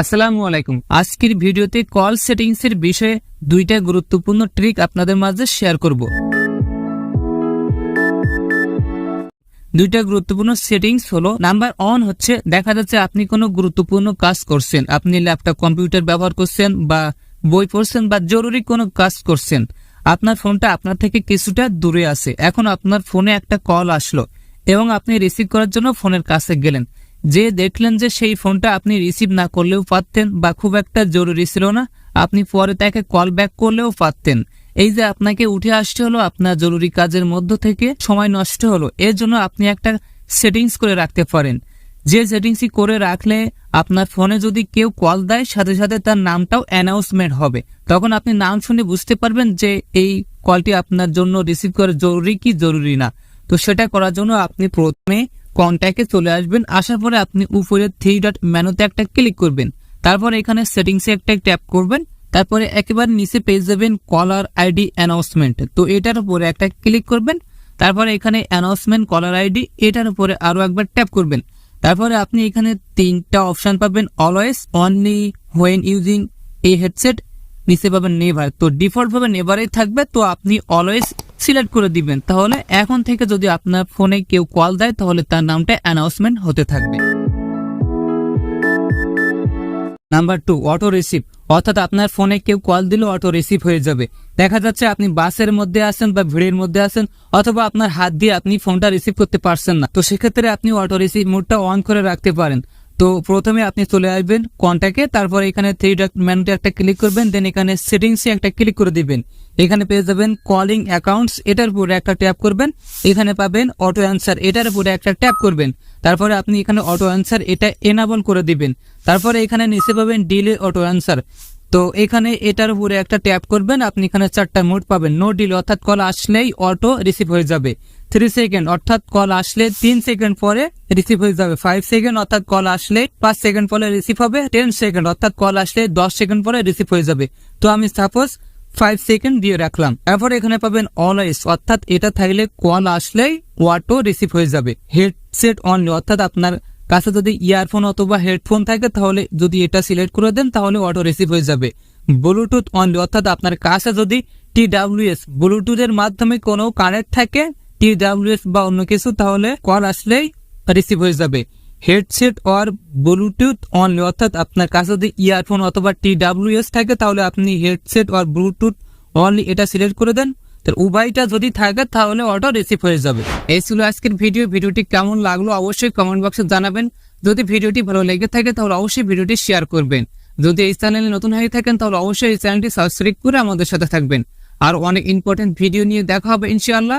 আসসালামু আলাইকুম। আজকের ভিডিওতে কল সেটিংস এর বিষয়ে দুইটা গুরুত্বপূর্ণ ট্রিক আপনাদের মাঝে শেয়ার করব। দুইটা গুরুত্বপূর্ণ সেটিংস হলো নাম্বার অন হচ্ছে, দেখা যাচ্ছে আপনি কোনো গুরুত্বপূর্ণ কাজ করছেন। আপনি ল্যাপটপ কম্পিউটার ব্যবহার করছেন বা বই পড়ছেন বা জরুরি কোনো কাজ করছেন। আপনার ফোনটা আপনার থেকে কিছুটা দূরে আছে। এখন আপনার ফোনে একটা কল আসলো এবং আপনি রিসিভ করার জন্য ফোনের কাছে গেলেন। যে দেখলেন যে সেই ফোনটা আপনি রিসিভ না করলেও পারতেন বা খুব একটা জরুরি ছিল না, আপনি পরে তাকে কল ব্যাক করলেও পারতেন। এই যে আপনাকে উঠে আসতে হলো আপনার জরুরি কাজের মধ্য থেকে, সময় নষ্ট হলো, এর জন্য আপনি একটা সেটিংস করে রাখতে পারেন। যে সেটিংসই করে রাখলে আপনার ফোনে যদি কেউ কল দেয়, সাথে সাথে তার নামটাও অ্যানাউন্সমেন্ট হবে। তখন আপনি নাম শুনে বুঝতে পারবেন যে এই কলটি আপনার জন্য রিসিভ করা জরুরি কি জরুরি না। তো সেটা করার জন্য আপনি প্রথমে কন্ট্যাক্টে চলে আসবেন। আসার পরে আপনি উপরে থ্রি ডট মেনুতে একটা ক্লিক করবেন। তারপর এখানে সেটিংসে একটা ট্যাপ করবেন। তারপরে একেবারে নিচে পেয়ে যাবেন কলার আইডি অ্যানাউন্সমেন্ট তো এটার উপরে একটা ক্লিক করবেন। তারপরে এখানে অ্যানাউন্সমেন্ট কলার আইডি এটার উপরে আরও একবার ট্যাপ করবেন। তারপরে আপনি এখানে তিনটা অপশান পাবেন। Always only when using a headset নিচে পাবেন নেভার তো ডিফল্টভাবে নেভারেই থাকবে। তো আপনি অলওয়েজ সিলেক্ট করে দিবেন। তাহলে এখন থেকে যদি আপনার ফোনে কেউ কল দেয়, তাহলে তার নামটা অ্যানাউন্সমেন্ট হতে থাকবে। Number two, auto receive. অর্থাৎ আপনার ফোনে কেউ কল দিলে অটো রিসিভ হয়ে যাবে। দেখা যাচ্ছে আপনি বাসের মধ্যে আছেন বা ভিড়ের মধ্যে আছেন, অথবা আপনার হাত দিয়ে আপনি ফোনটা রিসিভ করতে পারছেন না। তো সেক্ষেত্রে আপনি অটো রিসিভ মোডটা অন করে রাখতে পারেন। তো প্রথমে আপনি চলে আসবেন কন্ট্যাক্টে তারপরে এখানে থ্রি ডট মেনুতে একটা ক্লিক করবেন দেন এখানে সেটিংসে একটা ক্লিক করে দিবেন। এখানে পেয়ে যাবেন কলিং অ্যাকাউন্টস এটার উপরে একটা ট্যাপ করবেন। এখানে পাবেন অটো অ্যান্সার এটার উপরে একটা ট্যাপ করবেন। তারপরে আপনি এখানে অটো অ্যান্সার এটা এনাবল করে দিবেন। তারপরে এখানে নিচে পাবেন ডিলে অটো অ্যান্সার তো এখানে এটার উপরে একটা ট্যাপ করবেন, আপনি এখানে চারটা মোড পাবেন। নো ডিল অর্থাৎ কল আসলেই অটো রিসিভ হয়ে যাবে। থ্রি সেকেন্ড অর্থাৎ কল আসলে তিন সেকেন্ড পরে রিসিভ হয়ে যাবে। ফাইভ সেকেন্ড অর্থাৎ কল আসলে পাঁচ সেকেন্ড পরে রিসিভ হবে টেন সেকেন্ড অর্থাৎ কল আসলে দশ সেকেন্ড পরে রিসিভ হয়ে যাবে। তো আমি সাপোজ ফাইভ সেকেন্ড দিয়ে রাখলাম। তারপর এখানে পাবেন অলওয়েজ অর্থাৎ এটা থাকলে কল আসলেই অটো রিসিভ হয়ে যাবে। হেডসেট অনলি অর্থাৎ আপনার কাছে যদি ইয়ারফোন অথবা হেডফোন থাকে, তাহলে যদি এটা সিলেক্ট করে দেন, তাহলে অটো রিসিভ হয়ে যাবে। ব্লুটুথ অনলি অর্থাৎ আপনার কাছে যদি টি ডাব্লিউএস ব্লুটুথের মাধ্যমে কোনো কানেক্ট থাকে টি বা অন্য কিছু, তাহলে কল আসলেই রিসিভ হয়ে যাবে। হেডসেট অর ব্লুটুথ অনলি অর্থাৎ আপনার কাছে যদি ইয়ারফোন অথবা টি ডাব্লিউএস থাকে, তাহলে আপনি হেডসেট অর ব্লুটুথ অনলি এটা সিলেক্ট করে দেন। তো উভয়টা যদি থাকে, তাহলে অটো রিসিভ হয়ে যাবে। এই ছিল আজকের ভিডিও ভিডিওটি কেমন লাগল অবশ্যই কমেন্ট বক্সে জানাবেন। যদি ভিডিওটি ভালো লেগে থাকে, তাহলে অবশ্যই ভিডিওটি শেয়ার করবেন। যদি এই চ্যানেলে নতুন হয়ে থাকেন, তাহলে অবশ্যই এই চ্যানেলটি সাবস্ক্রাইব করে আমাদের সাথে থাকবেন। আর অনেক ইম্পর্টেন্ট ভিডিও নিয়ে দেখা হবে ইনশাআল্লাহ।